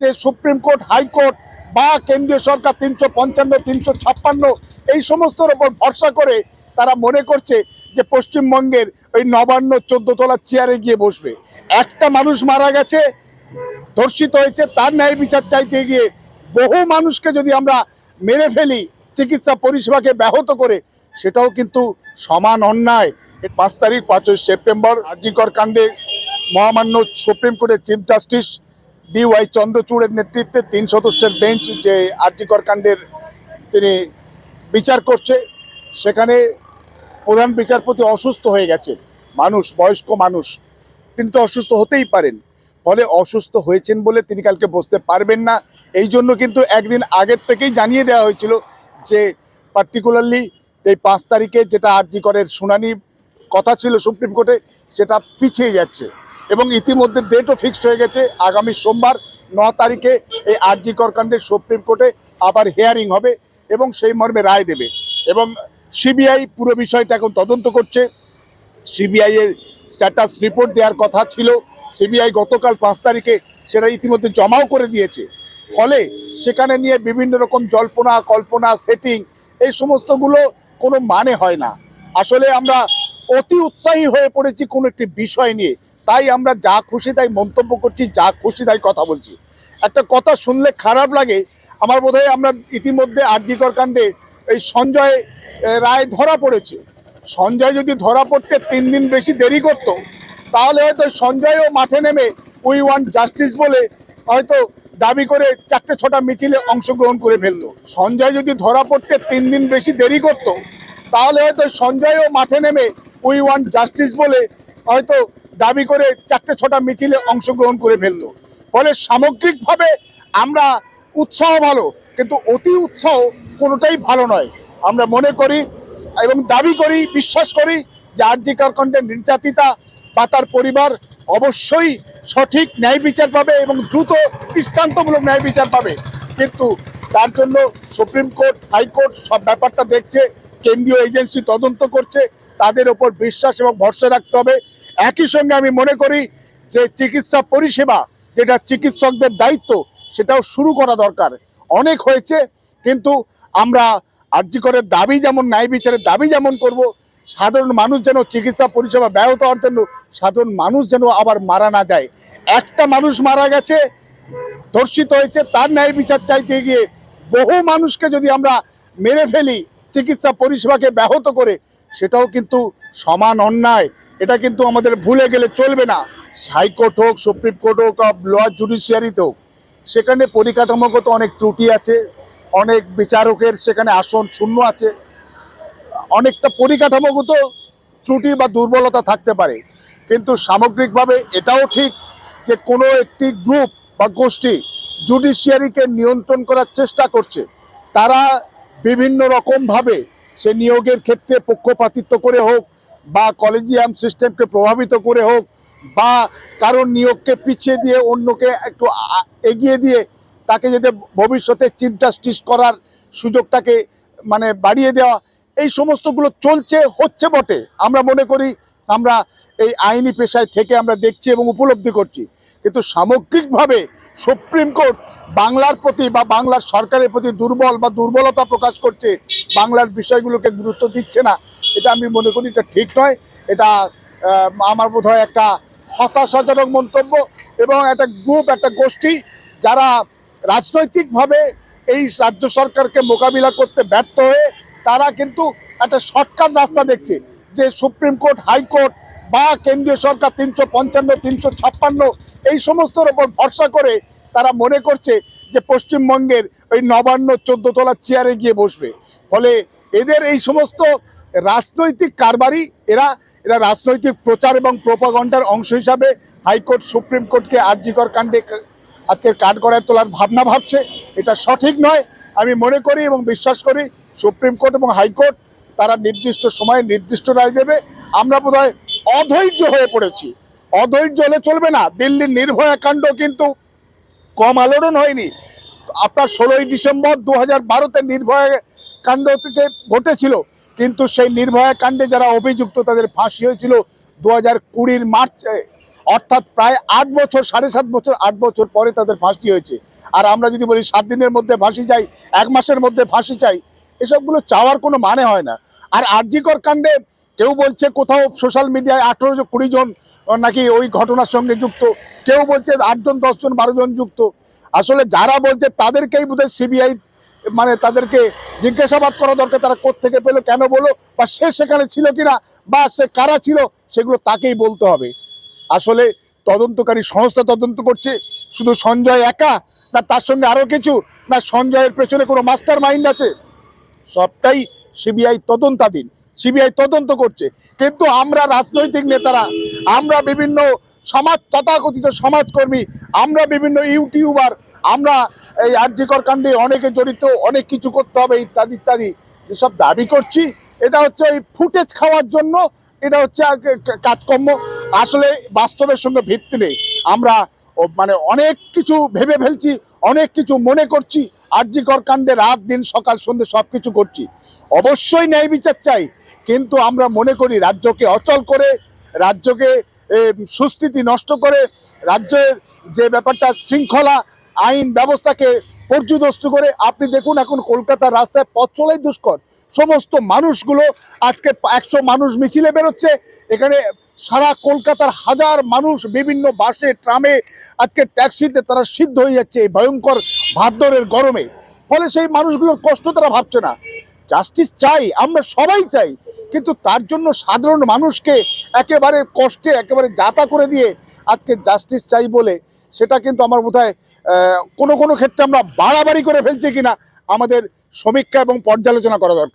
যে supreme court high court বা কেন্দ্রীয় সরকার তিনশো পঞ্চান্ন, তিনশো ছাপ্পান্ন, এই সমস্তর ওপর ভরসা করে তারা মনে করছে যে পশ্চিমবঙ্গের ওই নবান্ন তলার চেয়ারে গিয়ে বসবে। একটা মানুষ মারা গেছে, ধর্ষিত হয়েছে, তার ন্যায় বিচার চাইতে গিয়ে বহু মানুষকে যদি আমরা মেরে ফেলি, চিকিৎসা পরিষেবাকে ব্যাহত করে, সেটাও কিন্তু সমান অন্যায়। পাঁচ তারিখ, পাঁচই সেপ্টেম্বর আজিকর কাণ্ডে মহামান্য সুপ্রিম কোর্টের চিফ জাস্টিস ডি ওয়াই চন্দ্রচূড়ের নেতৃত্বে তিন সদস্যের বেঞ্চ যে আরজিকর কাণ্ডের তিনি বিচার করছে, সেখানে প্রধান বিচারপতি অসুস্থ হয়ে গেছে। মানুষ, বয়স্ক মানুষ, তিনি তো অসুস্থ হতেই পারেন। ফলে অসুস্থ হয়েছেন বলে তিনি কালকে বসতে পারবেন না। এই জন্য কিন্তু একদিন আগের থেকেই জানিয়ে দেওয়া হয়েছিল যে পার্টিকুলারলি এই পাঁচ তারিখে যেটা আরজি করের শুনানি কথা ছিল সুপ্রিম কোর্টে, সেটা পিছিয়ে যাচ্ছে। এবং ইতিমধ্যে ডেটও ফিক্সড হয়ে গেছে। আগামী সোমবার ন তারিখে এই আরজি করকাণ্ডের সুপ্রিম কোর্টে আবার হেয়ারিং হবে এবং সেই মর্মে রায় দেবে। এবং সিবিআই পুরো বিষয়টা এখন তদন্ত করছে। সিবিআই এর স্ট্যাটাস রিপোর্ট দেওয়ার কথা ছিল। সিবিআই গতকাল পাঁচ তারিখে সেটা ইতিমধ্যে জমাও করে দিয়েছে। ফলে সেখানে নিয়ে বিভিন্ন রকম জল্পনা, কল্পনা সেটিং এই সমস্তগুলো কোনো মানে হয় না। আসলে আমরা অতি উৎসাহী হয়ে পড়েছি কোনো একটি বিষয় নিয়ে। তাই আমরা যা খুশি তাই মন্তব্য করছি, যা খুশি তাই কথা বলছি। একটা কথা শুনলে খারাপ লাগে। আমার বোধহয় আমরা ইতিমধ্যে আরজিকর কাণ্ডে এই সঞ্জয় রায় ধরা পড়েছে। সঞ্জয় যদি ধরা পড়তে তিন দিন বেশি দেরি করতো, তাহলে হয়তো সঞ্জয়ও মাঠে নেমে উই ওয়ান্ট জাস্টিস বলে হয়তো দাবি করে চারটে ছটা মিছিলে অংশগ্রহণ করে ফেলতো সঞ্জয় যদি ধরা পড়তে তিন দিন বেশি দেরি করতো, তাহলে হয়তো সঞ্জয়ও মাঠে নেমে উই ওয়ান্ট জাস্টিস বলে হয়তো দাবি করে চারটে ছটা মিছিলে অংশগ্রহণ করে ফেলতো ফলে সামগ্রিকভাবে আমরা উৎসাহ ভালো, কিন্তু অতি উৎসাহ কোনোটাই ভালো নয়। আমরা মনে করি এবং দাবি করি, বিশ্বাস করি যে আর্জিকার কণ্ডের নির্যাতিতা বা তার পরিবার অবশ্যই সঠিক ন্যায় বিচার পাবে এবং দ্রুত দৃষ্টান্তমূলক ন্যায় বিচার পাবে। কিন্তু তার জন্য সুপ্রিম কোর্ট, হাইকোর্ট সব ব্যাপারটা দেখছে, কেন্দ্রীয় এজেন্সি তদন্ত করছে তাদের ওপর বিশ্বাস এবং ভরসা রাখতে হবে। একই সঙ্গে আমি মনে করি যে চিকিৎসা পরিষেবা, যেটা চিকিৎসকদের দায়িত্ব, সেটাও শুরু করা দরকার। অনেক হয়েছে, কিন্তু আমরা আর্যিকরের দাবি যেমন, ন্যায় বিচারের দাবি যেমন করব, সাধারণ মানুষ যেন চিকিৎসা পরিষেবা ব্যাহত হওয়ার জন্য সাধারণ মানুষ যেন আবার মারা না যায়। একটা মানুষ মারা গেছে, ধর্ষিত হয়েছে, তার ন্যায় বিচার চাইতে গিয়ে বহু মানুষকে যদি আমরা মেরে ফেলি, চিকিৎসা পরিষেবাকে ব্যাহত করে সেটাও কিন্তু সমান অন্যায়। এটা কিন্তু আমাদের ভুলে গেলে চলবে না। হাইকোর্ট হোক, সুপ্রিম কোর্ট হোক লোয়ার জুডিশিয়ারিতে হোক, সেখানে পরিকাঠামোগত অনেক ত্রুটি আছে, অনেক বিচারকের সেখানে আসন শূন্য আছে। অনেকটা পরিকাঠামোগত ত্রুটি বা দুর্বলতা থাকতে পারে। কিন্তু সামগ্রিকভাবে এটাও ঠিক যে কোনো একটি গ্রুপ বা গোষ্ঠী জুডিশিয়ারিকে নিয়ন্ত্রণ করার চেষ্টা করছে। তারা বিভিন্ন রকমভাবে সে নিয়োগের ক্ষেত্রে পক্ষপাতিত্ব করে হোক বা কলেজিয়াম সিস্টেমকে প্রভাবিত করে হোক বা কারোর নিয়োগকে পিছিয়ে দিয়ে অন্যকে একটু এগিয়ে দিয়ে তাকে যাতে ভবিষ্যতে চিন্তা জাস্টিস করার সুযোগটাকে মানে বাড়িয়ে দেওয়া, এই সমস্তগুলো চলছে, হচ্ছে বটে। আমরা মনে করি আমরা এই আইনি পেশায় থেকে আমরা দেখছি এবং উপলব্ধি করছি। কিন্তু সামগ্রিকভাবে সুপ্রিম কোর্ট বাংলার প্রতি বা বাংলার সরকারের প্রতি দুর্বল বা দুর্বলতা প্রকাশ করছে, বাংলার বিষয়গুলোকে গুরুত্ব দিচ্ছে না, এটা আমি মনে করি এটা ঠিক নয়। এটা আমার বোধ একটা হতাশাজনক মন্তব্য এবং একটা গ্রুপ, একটা গোষ্ঠী যারা রাজনৈতিকভাবে এই রাজ্য সরকারকে মোকাবিলা করতে ব্যর্থ হয়ে তারা কিন্তু একটা শর্টকাট রাস্তা দেখছে যে সুপ্রিম কোর্ট, হাইকোর্ট বা কেন্দ্রীয় সরকার তিনশো পঞ্চান্ন, তিনশো ছাপ্পান্ন, এই সমস্তর ওপর ভরসা করে তারা মনে করছে যে পশ্চিমবঙ্গের ওই নবান্ন চোদ্দ তলার চেয়ারে গিয়ে বসবে। ফলে এদের এই সমস্ত রাজনৈতিক কারবারি এরা এরা রাজনৈতিক প্রচার এবং প্রোপাগন্ডার অংশ হিসাবে হাইকোর্ট, সুপ্রিম কোর্টকে আর্যিকর কাণ্ডে আজকের কাঠগড়ায় তোলার ভাবনা ভাবছে। এটা সঠিক নয়। আমি মনে করি এবং বিশ্বাস করি সুপ্রিম কোর্ট এবং হাইকোর্ট তারা নির্দিষ্ট সময়ে নির্দিষ্ট রায় দেবে। আমরা বোধহয় অধৈর্য হয়ে পড়েছি। অধৈর্য হলে চলবে না। দিল্লির নির্ভয়া কাণ্ড কিন্তু কম আলোড়ন হয়নি। আপনার ষোলোই ডিসেম্বর দু হাজার বারোতে নির্ভয়া কাণ্ড থেকে ঘটেছিল। কিন্তু সেই নির্ভয়া কাণ্ডে যারা অভিযুক্ত, তাদের ফাঁসি হয়েছিল দু হাজার কুড়ির মার্চে। অর্থাৎ প্রায় আট বছর, সাড়ে সাত বছর, আট বছর পরে তাদের ফাঁসি হয়েছে। আর আমরা যদি বলি সাত দিনের মধ্যে ফাঁসি চাই, এক মাসের মধ্যে ফাঁসি চাই এসবগুলো চাওয়ার কোনো মানে হয় না। আর আরজিকর কাণ্ডে কেউ বলছে কোথাও সোশ্যাল মিডিয়ায় আঠেরো জন, কুড়ি জন নাকি ওই ঘটনার সঙ্গে যুক্ত। কেউ বলছে আটজন দশজন বারো জন যুক্ত। আসলে যারা বলছে তাদেরকেই বোধহয় সিবিআই মানে তাদেরকে জিজ্ঞাসাবাদ করা দরকার, তারা কোত্থেকে পেল, কেন বলো, বা সে সেখানে ছিল কিনা, বা সে কারা ছিল, সেগুলো তাকেই বলতে হবে। আসলে তদন্তকারী সংস্থা তদন্ত করছে, শুধু সঞ্জয় একা, না তার সঙ্গে আরও কিছু, না সঞ্জয়ের পেছনে কোনো মাস্টার মাইন্ড আছে? সবটাই সিবিআই তদন্তাধীন। সিবিআই তদন্ত করছে। কিন্তু আমরা রাজনৈতিক নেতারা, আমরা বিভিন্ন সমাজ, তথাকথিত সমাজকর্মী, আমরা বিভিন্ন ইউটিউবার, আমরা এই আর্যিকর কাণ্ডে অনেকে জড়িত, অনেক কিছু করতে হবে, ইত্যাদি ইত্যাদি। যেসব দাবি করছি, এটা হচ্ছে ওই ফুটেজ খাওয়ার জন্য, এটা হচ্ছে কাজকর্ম। আসলে বাস্তবের সঙ্গে ভিত্তি নেই। আমরা মানে অনেক কিছু ভেবে ফেলছি অনেক কিছু মনে করছি আর্যিকর কাণ্ডে রাত দিন সকাল সন্ধ্যে সব কিছু করছি। অবশ্যই ন্যায় বিচার চাই, কিন্তু আমরা মনে করি রাজ্যকে অচল করে, রাজ্যকে সুস্থিতি নষ্ট করে, রাজ্যের যে ব্যাপারটা শৃঙ্খলা আইন ব্যবস্থাকে পর্যুদস্ত করে, আপনি দেখুন এখন কলকাতার রাস্তায় পথ চলাই দুষ্কর। সমস্ত মানুষগুলো আজকে একশো মানুষ মিছিলে বেরোচ্ছে। এখানে সারা কলকাতার হাজার মানুষ বিভিন্ন বাসে, ট্রামে আজকে ট্যাক্সিতে তারা সিদ্ধ হয়ে যাচ্ছে এই ভয়ঙ্কর ভাদ্রের গরমে। ফলে সেই মানুষগুলোর কষ্ট তারা ভাবছে না। জাস্টিস চাই, আমরা সবাই চাই, কিন্তু তার জন্য সাধারণ মানুষকে একেবারে কষ্টে, একেবারে যাতা করে দিয়ে আজকে জাস্টিস চাই বলে সেটা কিন্তু আমার বোধ হয় কোনো কোনো ক্ষেত্রে আমরা বাড়াবাড়ি করে ফেলছি কিনা আমাদের সমীক্ষা এবং পর্যালোচনা করা দরকার।